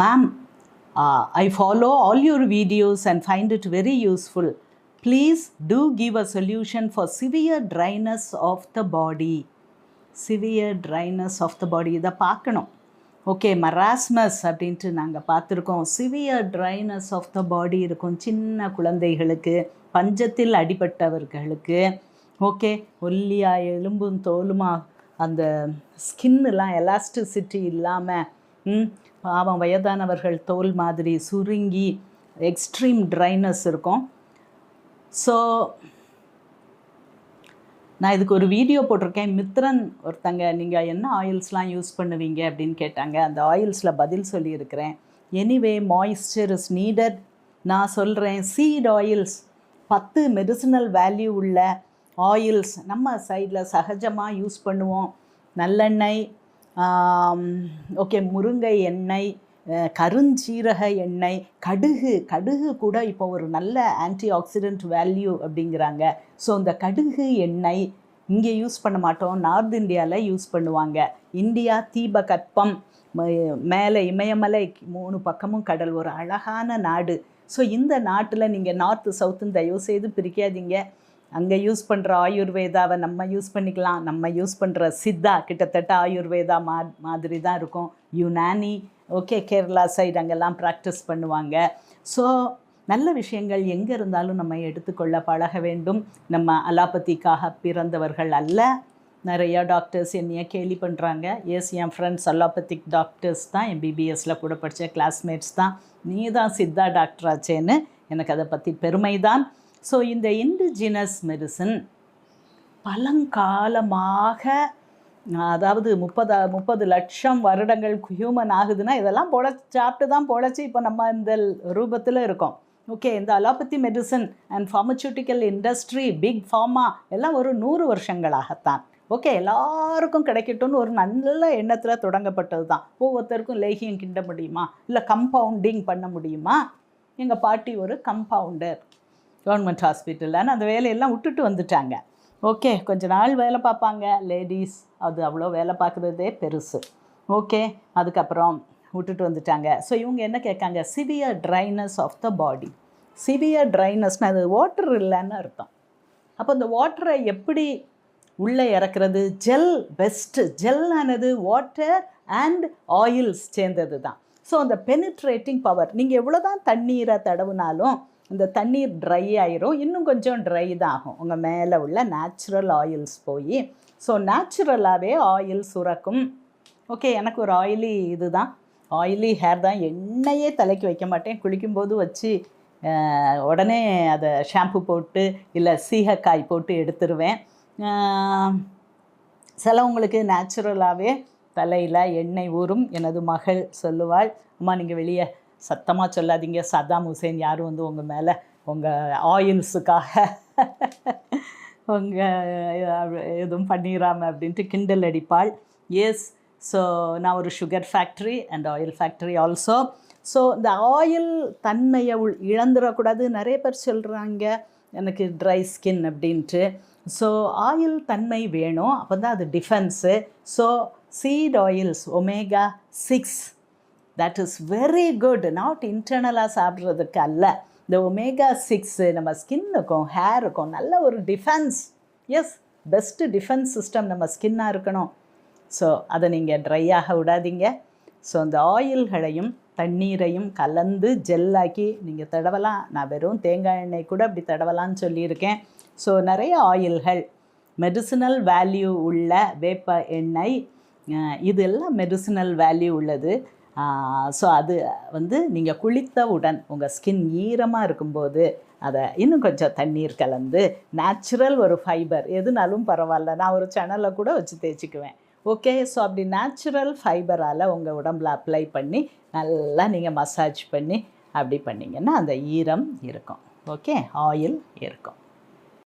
Ma'am I follow all your videos and find it very useful please do give a solution for severe dryness of the body severe dryness of the body இதை பார்க்கணும். Okay marasmus அப்படின்ட்டு நாங்கள் பார்த்துருக்கோம். Severe dryness of the body இருக்கும் சின்ன குழந்தைகளுக்கு பஞ்சத்தில் அடிபட்டவர்களுக்கு. Okay ஒல்லியாக எலும்பும் தோலுமா அந்த ஸ்கின்னுலாம் எலாஸ்டிசிட்டி இல்லாமல் பாவம் வயதானவர்கள் தோல் மாதிரி சுருங்கி எக்ஸ்ட்ரீம் ட்ரைனஸ் இருக்கும். ஸோ நான் இதுக்கு ஒரு வீடியோ போட்டிருக்கேன். மித்ரன் ஒருத்தங்க நீங்கள் என்ன ஆயில்ஸ்லாம் யூஸ் பண்ணுவீங்க? அப்படின்னு கேட்டாங்க. அந்த ஆயில்ஸில் பதில் சொல்லியிருக்கிறேன். எனிவே மாய்ஸ்சர் இஸ் நீடட் நான் சொல்கிறேன் சீட் ஆயில்ஸ் பத்து மெடிசினல் வேல்யூ உள்ள ஆயில்ஸ் நம்ம சைடில் சகஜமாக யூஸ் பண்ணுவோம். நல்லெண்ணெய் ஓகே முருங்கை எண்ணெய் கருஞ்சீரக எண்ணெய் கடுகு கடுகு கூட இப்போ ஒரு நல்ல ஆன்டி ஆக்சிடென்ட் வேல்யூ அப்படிங்கிறாங்க. ஸோ இந்த கடுகு எண்ணெய் இங்கே யூஸ் பண்ண மாட்டோம். நார்த் இந்தியாவில் யூஸ் பண்ணுவாங்க. இந்தியா தீபகற்பம் மேலே இமயமலை மூணு பக்கமும் கடல் ஒரு அழகான நாடு. ஸோ இந்த நாட்டில் நீங்கள் நார்த்து சவுத்துன்னு தயவு செய்து பிரிக்காதீங்க. அங்கே யூஸ் பண்ணுற ஆயுர்வேதாவை நம்ம யூஸ் பண்ணிக்கலாம். நம்ம யூஸ் பண்ணுற சித்தா கிட்டத்தட்ட ஆயுர்வேதா மா மாதிரி தான் இருக்கும். யுனானி ஓகே கேரளா சைடு அங்கெல்லாம் ப்ராக்டிஸ் பண்ணுவாங்க. ஸோ நல்ல விஷயங்கள் எங்கே இருந்தாலும் நம்ம எடுத்துக்கொள்ள பழக வேண்டும். நம்ம அலாபத்திக்காக பிறந்தவர்கள் அல்ல. நிறையா டாக்டர்ஸ் என்னைய கேலி பண்ணுறாங்க எஸ் என் ஃப்ரெண்ட்ஸ் அலோபத்திக் டாக்டர்ஸ் தான். என் பிபிஎஸ்சில் கூட படித்த கிளாஸ்மேட்ஸ் தான். நீ தான் சித்தா டாக்டராச்சேன்னு எனக்கு அதை பற்றி பெருமை தான் ஸோ இந்த இண்டிஜினஸ் மெடிசன் பழங்காலமாக அதாவது முப்பது முப்பது லட்சம் வருடங்கள் ஹியூமன் ஆகுதுன்னா இதெல்லாம் பொழ சாப்பிட்டு தான் பொழைச்சி இப்போ நம்ம இந்த ரூபத்தில் இருக்கோம். ஓகே இந்த allopathy medicine and pharmaceutical industry big pharma எல்லாம் ஒரு நூறு வருஷங்களாகத்தான். ஓகே எல்லாருக்கும் கிடைக்கட்டும்னு ஒரு நல்ல எண்ணத்தில் தொடங்கப்பட்டது தான் ஒவ்வொருத்தருக்கும் லேகியம் கிண்ட முடியுமா? இல்லை கம்பவுண்டிங் பண்ண முடியுமா? எங்கள் பாட்டி ஒரு கம்பவுண்டர் கவர்மெண்ட் ஹாஸ்பிட்டலில். ஆனால் அந்த வேலையெல்லாம் விட்டுட்டு வந்துட்டாங்க. ஓகே கொஞ்ச நாள் வேலை பார்ப்பாங்க. லேடிஸ் அது அவ்வளோ வேலை பார்க்குறதே பெருசு. ஓகே அதுக்கப்புறம் விட்டுட்டு வந்துட்டாங்க. ஸோ இவங்க என்ன கேட்காங்க? Severe dryness of the body severe ட்ரைனஸ்னால் அது வாட்டர் இல்லைன்னு அர்த்தம். அப்போ இந்த வாட்டரை எப்படி உள்ளே இறக்குறது? ஜெல் பெஸ்ட்டு ஜெல்லானது வாட்டர் அண்ட் ஆயில்ஸ் சேர்ந்தது தான் ஸோ அந்த பெனிட்ரேட்டிங் பவர் நீங்கள் எவ்வளோ தான் தண்ணீரை தடவுனாலும் இந்த தண்ணீர் ட்ரை ஆயிரும். இன்னும் கொஞ்சம் ட்ரை தான் ஆகும் உங்கள் மேலே உள்ள நேச்சுரல் ஆயில்ஸ் போய். ஸோ நேச்சுரலாகவே ஆயில் சுரக்கும். ஓகே எனக்கு ஒரு ஆயிலி இது தான் ஆயிலி ஹேர் தான். எண்ணெயே தலைக்கு வைக்க மாட்டேன். குளிக்கும்போது வச்சு உடனே அதை ஷாம்பு போட்டு இல்லை சீகக்காய் போட்டு எடுத்துருவேன். சிலவங்களுக்கு நேச்சுரலாகவே தலையில் எண்ணெய் ஊறும். எனது மகள் சொல்லுவாள் அம்மா நீங்கள் வெளியே சத்தமாக சொல்லாதீங்க. சதாம் ஹுசேன் யாரும் வந்து உங்கள் மேலே உங்கள் ஆயில்ஸுக்காக உங்கள் எதுவும் பண்ணிடாம அப்படின்ட்டு கிண்டல் அடிப்பாள். எஸ் ஸோ நான் ஒரு sugar factory and oil factory also so இந்த ஆயில் தன்மையை உள் இழந்துடக்கூடாது. நிறைய பேர் சொல்கிறாங்க எனக்கு ட்ரை ஸ்கின் அப்படின்ட்டு. ஸோ ஆயில் தன்மை வேணும். அப்போ தான் அது defence so seed oils omega six that is very good not இன்டர்னலாக சாப்பிட்றதுக்கு அல்ல. இந்த ஒமேகா சிக்ஸு நம்ம ஸ்கின்னுக்கும் ஹேருக்கும் நல்ல ஒரு defence yes best defence system நம்ம ஸ்கின்னாக இருக்கணும். ஸோ அதை நீங்கள் ட்ரையாக விடாதீங்க. ஸோ அந்த ஆயில்களையும் தண்ணீரையும் கலந்து ஜெல்லாக்கி நீங்கள் தடவலாம். நான் வெறும் தேங்காய் எண்ணெய் கூட அப்படி தடவலான்னு சொல்லியிருக்கேன். ஸோ நிறைய ஆயில்கள் மெடிசினல் வேல்யூ உள்ள வேப்ப எண்ணெய் இதெல்லாம் மெடிசினல் வேல்யூ உள்ளது. ஸோ அது வந்து நீங்கள் குளித்தவுடன் உங்கள் ஸ்கின் ஈரமாக இருக்கும்போது அதை இன்னும் கொஞ்சம் தண்ணீர் கலந்து நேச்சுரல் ஒரு ஃபைபர் எதுனாலும் பரவாயில்ல. நான் ஒரு சேனலை கூட வச்சு தேய்ச்சிக்குவேன். ஓகே ஸோ அப்படி நேச்சுரல் ஃபைபரால் உங்கள் உடம்புல அப்ளை பண்ணி நல்லா நீங்கள் மசாஜ் பண்ணி அப்படி பண்ணிங்கன்னா அந்த ஈரம் இருக்கும். ஓகே ஆயில் இருக்கும்.